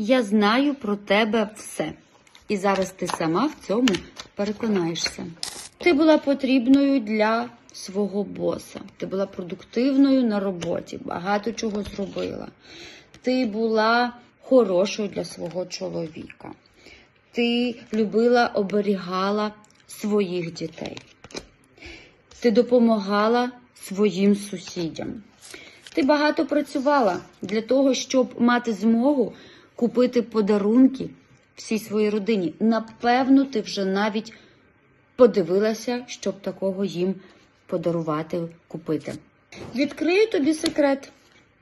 Я знаю про тебе все. І зараз ти сама в цьому переконаєшся. Ти була потрібною для свого боса. Ти була продуктивною на роботі, багато чого зробила. Ти була хорошою для свого чоловіка. Ти любила, оберігала своїх дітей. Ти допомагала своїм сусідям. Ти багато працювала для того, щоб мати змогу купити подарунки всій своїй родині. Напевно, ти вже навіть подивилася, щоб такого їм подарувати, купити. Відкрию тобі секрет.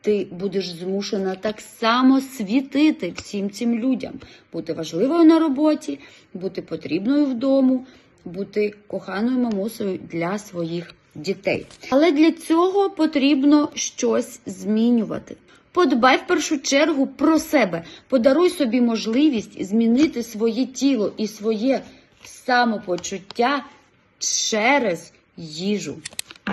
Ти будеш змушена так само світити всім цим людям, бути важливою на роботі, бути потрібною вдому, бути коханою мамусею для своїх дітей. Але для цього потрібно щось змінювати. Подбай в першу чергу про себе, подаруй собі можливість змінити своє тіло і своє самопочуття через їжу.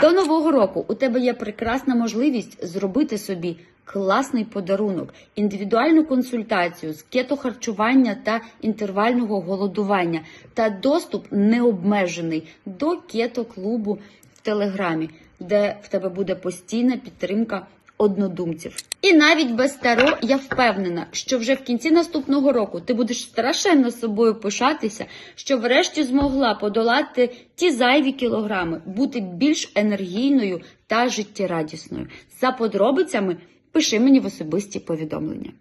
До нового року у тебе є прекрасна можливість зробити собі класний подарунок, індивідуальну консультацію з кетохарчування та інтервального голодування та доступ необмежений до кето-клубу в Телеграмі, де в тебе буде постійна підтримка однодумців. І навіть без таро я впевнена, що вже в кінці наступного року ти будеш страшенно собою пишатися, що врешті змогла подолати ті зайві кілограми, бути більш енергійною та життєрадісною. За подробицями пиши мені в особисті повідомлення.